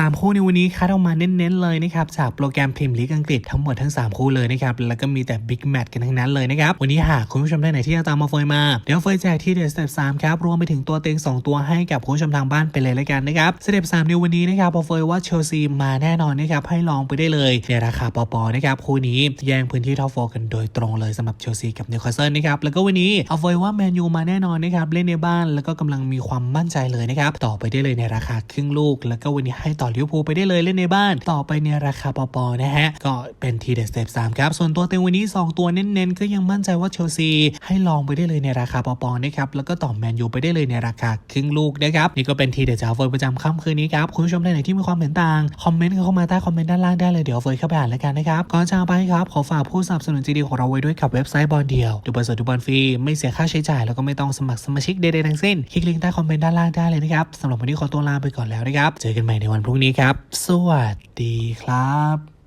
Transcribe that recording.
3 คู่ในวันนี้คัดออกมาเน้นๆเลยนะครับจากโปรแกรมพรีเมียร์ลีกอังกฤษทั้งหมดทั้ง 3 คู่เลยนะครับแล้วก็มีแต่บิ๊กแมตช์กันทั้งนั้นเลยนะครับวันนี้หากคุณผู้ชมท่านไหนที่จะตามมาเฟยมาเดี๋ยวเฟยแจกที่เดสเต็ปสามครับรวมไปถึงตัวเต็ง2 ตัวให้กับคุณผู้ชมทางบ้านไปเลยและกันนะครับสเต็ปสามในวันนี้นะครับพอเฟยว่าเชลซีมาแน่นอนนะครับให้ลองไปได้เลยในราคาปอปอนะครับคู่นี้แย่งพื้นที่ท็อปโฟกันโดยตรงเลยสำหรับเชลซีกับนิวคาสเซิลนะครับแล้วก็วันนี้เอาเฟยว่าแมนยูมาแน่นอนนะครับเล่นในบ้านแล้วก็กำลังมีความมั่นใจเลยนะครับต่อไปได้เลยในราคาครึ่งลูก แล้วก็วันนี้ให้ต่อลิเวอร์พูลไปได้เลยเล่นในบ้าน ต่อไปในราคาปอปอนะฮะ ก็เป็นทีเด็ดสเต็ปสามครับ ส่วนตัวเต็งวันนี้ 2 ตัวเน้นๆ ก็ยังมั่นใจว่าเชลซีให้ลองไปได้เลยในราคาปอปอนะครับ แล้วก็ต่อแมนยูไปได้เลยในราคาครึ่งลูกนะครับ นี่ก็เป็นทีเด็ดจากเฟยประจำค่ำคืนนี้ครับ คุณผู้ชมท่านไหนที่มีความเห็นต่าง คอมเมนต์กันเข้ามาใต้คอมเมนต์ด้านล่างได้เลยเดี๋ยวเฟยเข้าไปอ่านแล้วกันนะครับ ก่อนจากไปครับขอฝากผู้สนับสนุนจีดีของเราไว้ด้วยกับเว็บไซต์บอลเดียวดูบอลสดดูบอลฟรีไม่เสียค่าใช้จ่ายแล้วก็ไม่ต้องสมัครสมาชิกใดๆทั้งสิ้นคลิกลิงก์ใต้คอมเมนต์ด้านล่างได้เลยนะครับสำหรับวันนี้ขอตัวลาไปก่อนแล้วนะครับเจอกันใหม่ในวันพรุ่งนี้ครับ สวัสดีครับ